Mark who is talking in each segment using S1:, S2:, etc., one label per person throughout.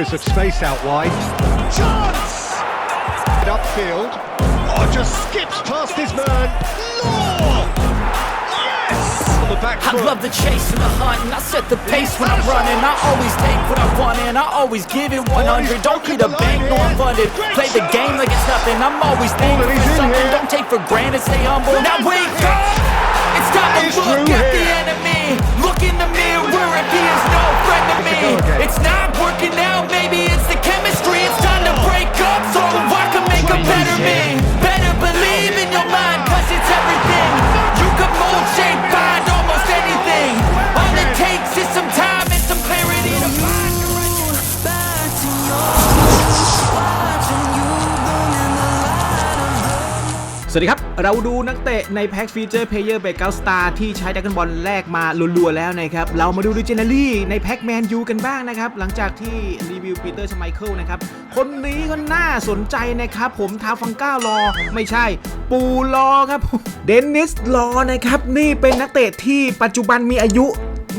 S1: acres of space out wide. Chance! Upfield. Oh, just skips past his man. Law! Yes! On the back
S2: I
S1: foot.
S2: love the chase and the hunt, and I set the pace when I'm running. I always take what I want, and I always give it 100. Don't need a bank, no I'm funded. Play the game like it's nothing. I'm always thankful
S1: he's
S2: for something. Don't take for granted, stay humble. Now wake up! It's time to look at the enemy. Look in the mirror if he is no friend to me. It's not working out, maybe it's the chemistry. It's time to break up so I can make a better me.
S3: สวัสดีครับ เราดูนักเตะในแพ็กฟีเจอร์เพลเยอร์เบเกลสตาร์ที่ใช้ดักกันบอลแลกมาลัวๆแล้วนะครับ เรามาดูดิเจเนอรี่ในแพ็กแมนยูกันบ้างนะครับ หลังจากที่รีวิวปีเตอร์ชไมเคิลนะครับ คนนี้ก็น่าสนใจนะครับ ผมทาฟังก้ารอ ไม่ใช่ ปูรอครับเดนนิสรอนะครับ นี่เป็นนักเตะที่ปัจจุบันมีอายุ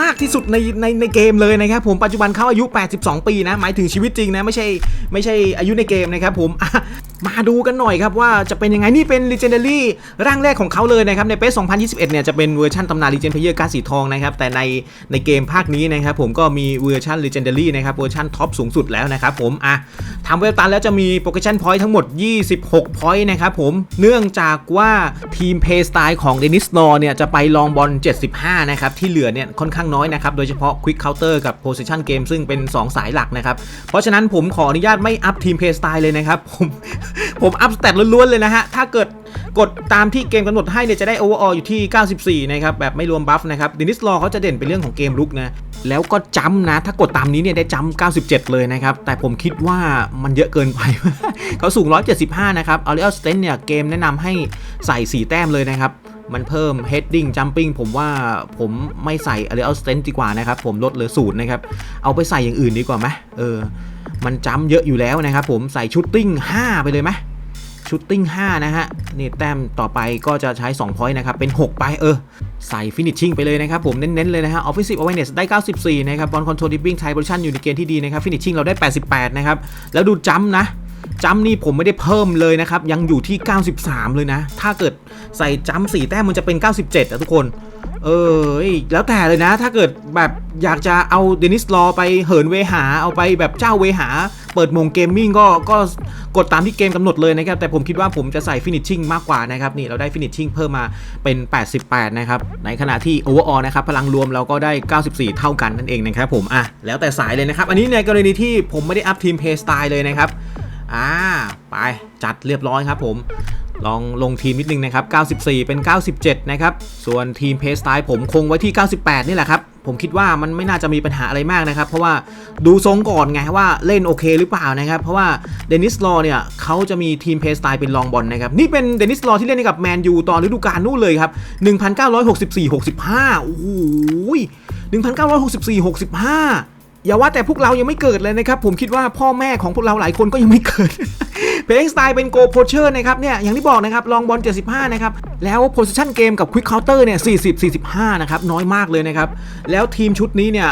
S3: มากที่สุดในในในเกมเลยนะครับผมปัจจุบันเขาอายุ 82 ปีนะ หมายถึงชีวิตจริงนะ ไม่ใช่ไม่ใช่อายุในเกมนะครับผมมาดูกันหน่อยครับว่าจะเป็นยังไง นี่เป็น Legendary ร่างแรกของเขาเลยนะครับ ในเปส2021 เนี่ยจะเป็นเวอร์ชันตำนาน Legend Player การสีทองนะครับ แต่ในในเกมภาคนี้นะครับผมก็มีเวอร์ชัน Legendary นะครับเวอร์ชันท็อปสูงสุดแล้วนะครับผมอะทำเวลตันแล้วจะมีโปรเกชันพอยต์ทั้งหมด 26 พอยต์นะครับผมเนื่องจากว่าทีมเพย์สไตล์ของเดนิสนอร์เนี่ยจะไปลองบอล 75 นะครับที่เหลือเนี่ยค่อนข้างน้อยนะครับโดยเฉพาะ Quick Counter กับ Position Game ซึ่งเป็น 2 สายหลักนะครับเพราะฉะนั้นผมขออนุญาตไม่อัพทีมเพย์สไตล์เลยนะครับผมผมอัพสเตตล้วนๆเลยนะฮะ ถ้าเกิดกดตามที่เกมกำหนดให้เนี่ยจะได้ overall อยู่ที่ 94 นะครับ แบบไม่รวมบัฟนะครับเดนิสลอเขาจะเด่นเป็นเรื่องของเกมลุกนะ แล้วก็จัมป์นะ ถ้ากดตามนี้เนี่ยได้จัมป์97 เลยนะครับ แต่ผมคิดว่ามันเยอะเกินไป เขาสูง 175 นะครับเอาเรียลสเตนเนี่ยเกมแนะนำให้ใส่ 4 แต้มเลยนะครับมันเพิ่ม heading jumping ผมว่าผมไม่ใส่ a r e a l strength ดีกว่านะครับ ผมลดเหลือศูนย์นะครับ เอาไปใส่อย่างอื่นดีกว่าไหมเออ มันจำเยอะอยู่แล้วนะครับผมใส่ชุดติ้ง 5 ไปเลยไหมชุดติ้ง 5 นะฮะ นี่แต้มต่อไปก็จะใช้2 point นะครับ เป็น 6 ไปเออ ใส่ฟินิชชิ่งไปเลยนะครับผม เน้น ๆ เลยนะฮะ offensive awareness ได้ 94 นะครับ ball control dribbling tie position อยู่ในเกณฑ์ที่ดีนะครับฟินิชชิ่งเราได้ 88 นะครับ แล้วดูจัมนะ จัมนี่ผมไม่ได้เพิ่มเลยนะครับ ยังอยู่ที่ 93 เลยนะ ถ้าเกิดใส่จัมป์4แต้มมันจะเป็น 97อะทุกคน เออแล้วแต่เลยนะ ถ้าเกิดแบบอยากจะเอาเดนิสลอไปเหินเวหา เอาไปแบบเจ้าเวหา เปิดมงเกมมิ่งก็ก็กดตามที่เกมกำหนดเลยนะครับ แต่ผมคิดว่าผมจะใส่ฟินิชชิ่งมากกว่านะครับ นี่เราได้ฟินิชชิ่งเพิ่มมาเป็น 88 นะครับ ในขณะที่โอเวอร์ออนะครับ พลังรวมเราก็ได้ 94 เท่ากันนั่นเองนะครับผมอะแล้วแต่สายเลยนะครับ อันนี้ในกรณีที่ผมไม่ได้อัพทีมเพย์สไตล์เลยนะครับ อ่า ไปจัดเรียบร้อยครับผม ลองลงทีมนิดนึงนะครับ 94 เป็น 97 นะครับ ส่วนทีมเพสไตล์ผมคงไว้ที่ 98 นี่แหละครับ ผมคิดว่ามันไม่น่าจะมีปัญหาอะไรมากนะครับ เพราะว่าดูทรงก่อนไงว่าเล่นโอเคหรือเปล่านะครับ เพราะว่าเดนิสลอเนี่ยเขาจะมีทีมเพสไตล์เป็นลองบอลนะครับ นี่เป็นเดนิสลอที่เล่นให้กับแมนยูตอนฤดูกาลนู่นเลยครับ 1964-65 โอ้โห1964-65 อย่าว่าแต่พวกเรายังไม่เกิดเลยนะครับ ผมคิดว่าพ่อแม่ของพวกเราหลายคนก็ยังไม่เกิด เพลงสไตล์เป็นโกโพเชอร์นะครับเนี่ยอย่างที่บอกนะครับลองบอล75 นะครับ แล้วโพสิชันเกมกับควิกเคาน์เตอร์เนี่ย40 45 นะครับ น้อยมากเลยนะครับ แล้วทีมชุดนี้เนี่ย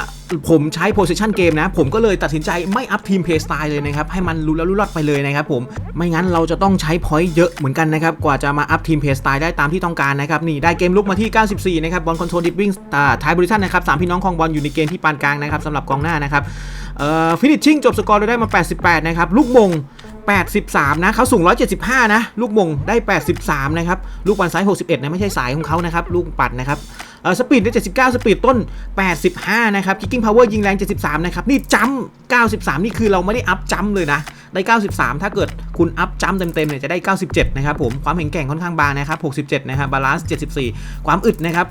S3: ผมใช้โพซิชันเกมนะ ผมก็เลยตัดสินใจไม่อัพทีมเพย์สไตล์เลยนะครับ ให้มันรู้แล้วรู้รอดไปเลยนะครับผมไม่งั้นเราจะต้องใช้พอยต์เยอะเหมือนกันนะครับ กว่าจะมาอัพทีมเพย์สไตล์ได้ตามที่ต้องการนะครับ นี่ได้เกมลุกมาที่ 94 นะครับบอลคอนโทรลดิปปิ้งท้ายบริษัทนะครับสามพี่น้องคองบอลอยู่ในเกมที่ปานกลางนะครับสำหรับกองหน้านะครับเอ่อฟินิชชิ่งจบสกอร์เราได้มา 88 นะครับ ลูกมง 83 นะเขาสูง 175 นะ ลูกมงได้ 83 นะครับ ลูกบอลซ้าย 61 นะ ไม่ใช่สายของเขานะครับ ลูกปัดนะครับเออ สปีดได้ 79 สปีดต้น 85 นะครับคิกกิ้งพาวเวอร์ยิงแรง 73 นะครับ นี่จัม93 นี่คือเราไม่ได้อัพจัมเลยนะ ได้ 93 ถ้าเกิดคุณอัพจัมเต็มๆเนี่ยจะได้ 97 นะครับผม ความแข็งแกร่งค่อนข้างบางนะครับ 67 นะครับ บาลานซ์ 74 ความอึดนะครับ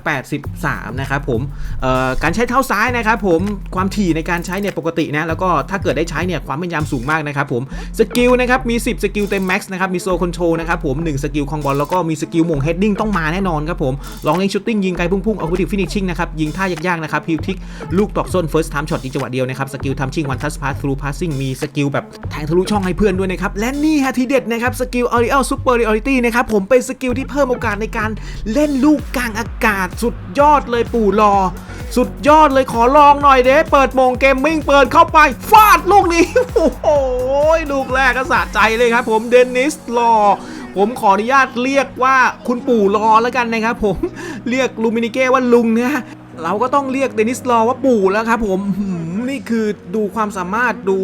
S3: 83 นะครับผมเอ่อการใช้เท้าซ้ายนะครับผมความถี่ในการใช้เนี่ยปกตินะ แล้วก็ถ้าเกิดได้ใช้เนี่ยความแม่นยำสูงมากนะครับผมสกิลนะครับมี 10 สกิลเต็มแม็กซ์นะครับมีโซคอนโทรนะครับผม1สกิลคองบอลแล้วก็มีสกิลหม่งเฮดดิ้งต้องมาแน่นอนครับผมลองเล่นชูตติ้งยิงไกลพุ่งๆอ c u ิ t i v e Finishing นะครับยิงท่ายากๆนะครับพิวทิกลูกตอกส้น First Time Shot ยิงจังหวะเดียวนะครับสกิลทำชิ่ง One Touch Pass Through Passing มีสกิลแบบแทงทะลุช่องให้เพื่อนด้วยนะครับและนี่ฮะทีเด็ดนะครับสกิล Aerial Superiority นะครับผมเป็นสกิลที่เพิ่มโอกาสในการเล่นลูกกลางอากาศสุดยอดเลยปู่รอ สุดยอดเลยขอลองหน่อยเด้เปิดโมงเกมมิ่งเปิดเข้าไปฟาดลูกนี้โอ้โหลูกแรกก็สะใจเลยครับผมเดนิสลอ ผมขออนุญาตเรียกว่าคุณปู่รอแล้วกันนะครับผมเรียกลูมินิเก้ว่าลุงนะเราก็ต้องเรียกเดนิสลอว่าปู่แล้วครับผมนี่คือดูความสามารถดู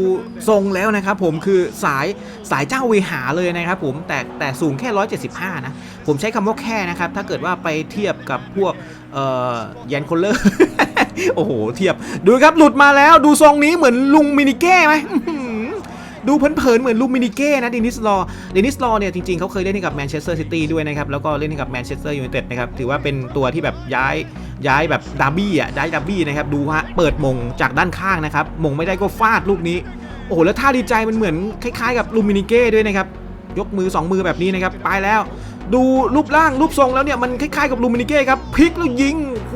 S3: ทรงแล้วนะครับผมคือสายสายเจ้าเวหาเลยนะครับผมแต่แต่สูงแค่ 175 นะ ผมใช้คำว่าแค่นะครับ ถ้าเกิดว่าไปเทียบกับพวกเออนคลเลอร์ โอ้โห เทียบ ดูครับหลุดมาแล้วดูทรงนี้เหมือนลุงมินิเก้ไหม ดูเผินๆเหมือนลูมินิเก้นะเดนิสลอเดนิสลอเนี่ยจริงๆเขาเคยเล่นให้กับแมนเชสเตอร์ซิตี้ด้วยนะครับแล้วก็เล่นให้กับแมนเชสเตอร์ยูไนเต็ดนะครับถือว่าเป็นตัวที่แบบย้ายย้ายแบบดาร์บี้อะย้ายดาร์บี้นะครับดูฮะเปิดมงจากด้านข้างนะครับมงไม่ได้ก็ฟาดลูกนี้โอ้โหแล้วท่าดีใจมันเหมือนคล้ายๆกับลูมินิเก้ด้วยนะครับยกมือ 2 มือแบบนี้นะครับไปแล้ว ดูรูปร่างรูปทรงแล้วเนี่ยมันคล้ายๆกับลูมินิเก้ครับพลิกแล้วยิงโอ้โห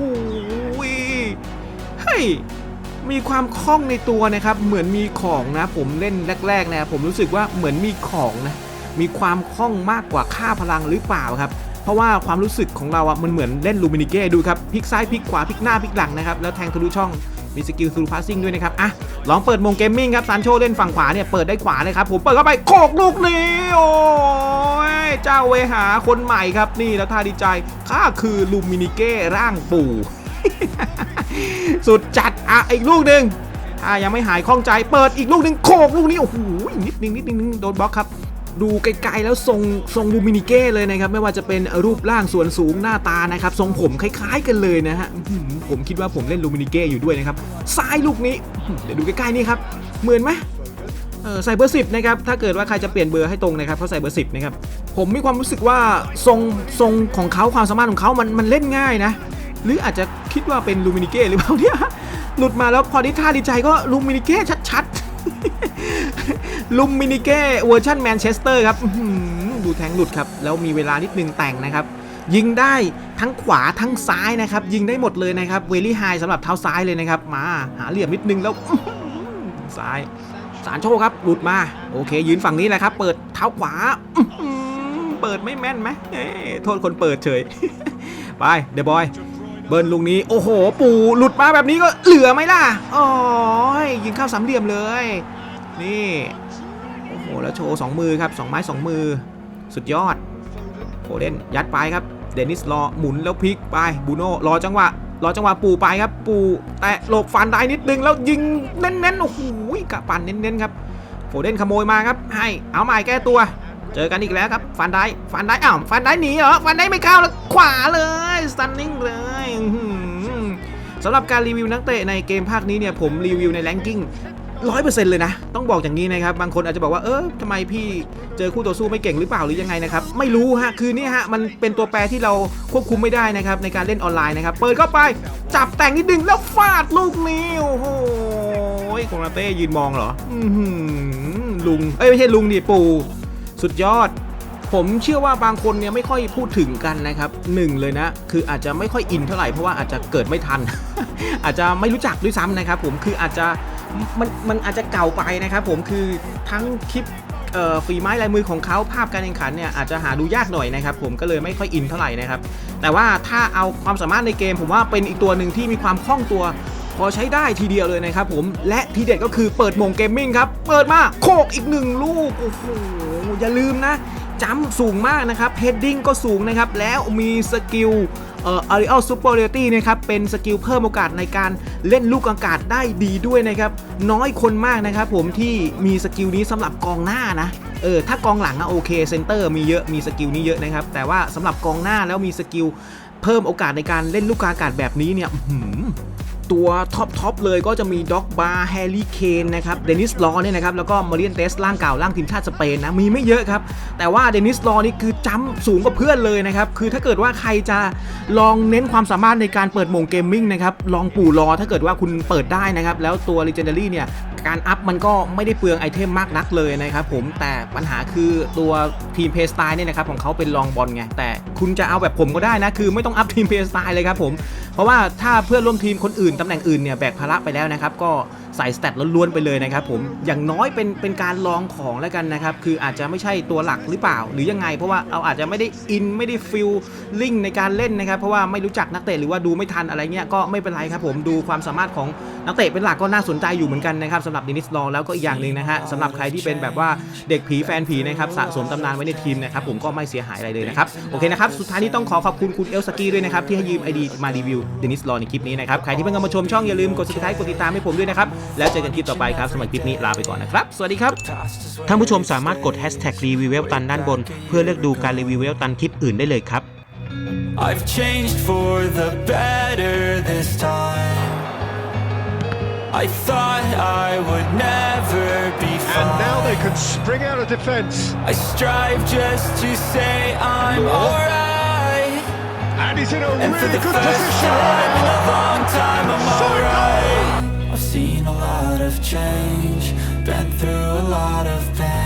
S3: เฮ้ย มีความคล่องในตัวนะครับ เหมือนมีของนะ ผมเล่นแรกๆนะผมรู้สึกว่าเหมือนมีของนะ มีความคล่องมากกว่าค่าพลังหรือเปล่าครับ เพราะว่าความรู้สึกของเราอะมันเหมือนเล่นลูมินิเก้ดูครับพลิกซ้ายพลิกขวาพลิกหน้าพลิกหลังนะครับแล้วแทงทะลุช่องมีสกิลซูพาสซิ่งด้วยนะครับ อะ ลองเปิดมงเกมมิ่งครับซานโชเล่นฝั่งขวาเนี่ย เปิดได้ขวาเลยครับ ผมเปิดเข้าไปโขกลูกนี้ โอ้ย เจ้าเวหาคนใหม่ครับนี่แล้วท่าดีใจข้าคือลูมินิเก้ร่างปู่ สุดจัดอะอีกลูกหนึ่งถ้ายังไม่หายคล่องใจเปิดอีกลูกหนึ่งโขกลูกนี้โอ้โหนิดนึงนิดนึงโดนบล็อกครับ ดูไกลๆแล้วทรงทรงลูมินิเก้เลยนะครับ ไม่ว่าจะเป็นรูปร่างส่วนสูงหน้าตานะครับทรงผมคล้าย ๆ กันเลยนะฮะผมคิดว่าผมเล่นลูมินิเก้อยู่ด้วยนะครับซ้ายลูกนี้เดี๋ยวดูใกล้ๆนี่ครับเหมือนไหมเออใส่เบอร์สิบนะครับ ถ้าเกิดว่าใครจะเปลี่ยนเบอร์ให้ตรงนะครับเขาใส่เบอร์สิบนะครับ ผมมีความรู้สึกว่าทรงทรงของเขาความสามารถของเขามันมันเล่นง่ายนะ หรืออาจจะ คิดว่าเป็นลูมินิเก้หรือเปล่าเนี่ยหลุดมาแล้วพอที่ท่าดีใจก็ลูมินิเก้ชัดๆลูมินิเก้เวอร์ชันแมนเชสเตอร์ครับดูแทงหลุดครับ แล้วมีเวลานิดนึงแต่งนะครับ ยิงได้ทั้งขวาทั้งซ้ายนะครับ ยิงได้หมดเลยนะครับเวลี่ไฮสำหรับเท้าซ้ายเลยนะครับ มาหาเหลี่ยมนิดนึงแล้วซ้ายสารโชคครับหลุดมา โอเค ยืนฝั่งนี้แหละครับ เปิดเท้าขวาเปิดไม่แม่นไหมโทษคนเปิดเฉย ไปเดบอย เบิร์นลุงนี้โอ้โห ปู่หลุดมาแบบนี้ก็เหลือไหมล่ะอ๋อยิงเข้าสามเหลี่ยมเลย นี่โอ้โหแล้วโชว์สองมือครับสองไม้สองมือ สุดยอดโฟเดนยัดไปครับเดนิสรอหมุนแล้วพลิกไปบูโน่รอจังหวะรอจังหวะปู่ไปครับ ปู่แตะหลบฟันได้นิดนึงแล้วยิงเน้นๆโอ้โหกะปั่นเน้นๆครับโฟเดนขโมยมาครับให้เอาใหม่แก้ตัว เจอกันอีกแล้วครับฟันได้ฟันได้อ้าวฟันได้หนีเหรอฟันได้ไม่เข้าแล้วขวาเลยสตันนิ่งเลยสำหรับการรีวิวนักเตะในเกมภาคนี้เนี่ยผมรีวิวในแรงกิ้งร้อยเปอร์เซ็นต์เลยนะ ต้องบอกอย่างนี้นะครับ บางคนอาจจะบอกว่าเออทำไมพี่เจอคู่ต่อสู้ไม่เก่งหรือเปล่าหรือยังไงนะครับ ไม่รู้ฮะ คือนี่ฮะ มันเป็นตัวแปรที่เราควบคุมไม่ได้นะครับ ในการเล่นออนไลน์นะครับ เปิดเข้าไป จับแต่งนิดนึงแล้วฟาดลูกนี้ โอ้โหโคนาเต้ยืนมองเหรอ อือหือลุง เอ้ย ไม่ใช่ลุงดิปู่ สุดยอด ผมเชื่อว่าบางคนเนี่ยไม่ค่อยพูดถึงกันนะครับหนึ่งเลยนะ คืออาจจะไม่ค่อยอินเท่าไหร่เพราะว่าอาจจะเกิดไม่ทัน อาจจะไม่รู้จักด้วยซ้ำนะครับ ผมคืออาจจะมันมันอาจจะเก่าไปนะครับผมคือทั้งคลิปเอ่อฝีไม้ลายมือของเขาภาพการแข่งขันเนี่ยอาจจะหาดูยากหน่อยนะครับ ผมก็เลยไม่ค่อยอินเท่าไหร่นะครับ แต่ว่าถ้าเอาความสามารถในเกม ผมว่าเป็นอีกตัวหนึ่งที่มีความคล่องตัว อใช้ได้ทีเดียวเลยนะครับผมและทีเด็ดก็คือเปิดโมงเกมมิ่งครับ เปิดมาโคกอีกหนึ่งลูกโอ้โหอย่าลืมนะจัมสูงมากนะครับเฮดดิ้งก็สูงนะครับ แล้วมีสกิลเอ่อ Aerial Superiority นะครับ เป็นสกิลเพิ่มโอกาสในการเล่นลูกอากาศได้ดีด้วยนะครับ น้อยคนมากนะครับผมที่มีสกิลนี้สำหรับกองหน้านะ เออ ถ้ากองหลังอะโอเคเซนเตอร์มีเยอะมีสกิลนี้เยอะนะครับ แต่ว่าสำหรับกองหน้าแล้วมีสกิลเพิ่มโอกาสในการเล่นลูกอากาศแบบนี้เนี่ย ตัวท็อปทอปเลยก็จะมีด็อกบาร์แฮร์รี่เคนนะครับเดนิสลอเนี่ยนะครับแล้วก็มาเรียนเตสร่างเก่าร่างทีมชาติสเปนนะมีไม่เยอะครับ แต่ว่าเดนิสลอนี่คือจ้ำสูงกว่าเพื่อนเลยนะครับคือถ้าเกิดว่าใครจะลองเน้นความสามารถในการเปิดโหมงเกมมิ่งนะครับลองปู่รอถ้าเกิดว่าคุณเปิดได้นะครับแล้วตัว Legendary เนี่ยการอัพมันก็ไม่ได้เปลืองไอเทมมากนักเลยนะครับผมแต่ปัญหาคือตัวทีมเพสไตล์เนี่ยนะครับของเขาเป็นลองบอลไงแต่คุณจะเอาแบบผมก็ได้นะคือไม่ต้องอัพทีมเพสไตล์เลยครับผม เพราะว่าถ้าเพื่อนร่วมทีมคนอื่นตำแหน่งอื่นเนี่ยแบกภาระไปแล้วนะครับก็ ส่สเตตล้วนๆไปเลยนะครับผมอย่างน้อยเป็นเป็นการลองของแล้วกันนะครับ คืออาจจะไม่ใช่ตัวหลักหรือเปล่า หรือยังไง เพราะว่าเราอาจจะไม่ได้อินไม่ได้ฟิลลิ่งในการเล่นนะครับ เพราะว่าไม่รู้จักนักเตะหรือว่าดูไม่ทันอะไรเงี้ยก็ไม่เป็นไรครับผมดูความสามารถของนักเตะเป็นหลักก็น่าสนใจอยู่เหมือนกันนะครับสำหรับดินิสลองแล้วก็อีกอย่างหนึ่งนะฮะสำหรับใครที่เป็นแบบว่าเด็กผีแฟนผีนะครับสะสมตำนานไว้ในทีมนะครับผมก็ไม่เสียหายอะไรเลยนะครับโอเคนะครับสุดท้ายนี้ต้องขอขอบคุณคุณเอลสกี้ด้วยนะครับที่ให้ยืมไอดีมารีวิวเดนิสลอในคลิปนี้นะครับใครที่เพิ่งเข้ามาชมช่องอย่าลืมกด subscribe กดติดตามให้ผมด้วยนะครับแล้วเจอกันคลิปต่อไปครับสำหรับคลิปนี้ลาไปก่อนนะครับ สวัสดีครับท่านผู้ชมสามารถกด hashtag รีวิวเวลตันด้านบน เพื่อเลือกดูการรีวิวเวลตันคลิปอื่นได้เลยครับ
S2: I've changed for the better this time. I thought I would never be
S1: And now they
S2: fine.
S1: can spring out of defence.
S2: I strive just to say I'm alright.
S1: And he's in a
S2: And for
S1: really
S2: the
S1: good
S2: first
S1: position.
S2: time in a long time, I'm
S1: So
S2: alright. Seen a lot of change, been through a lot of pain.